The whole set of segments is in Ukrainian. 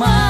цілунок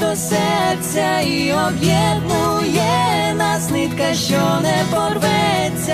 до серця і об'єднує нас нитка, що не порветься.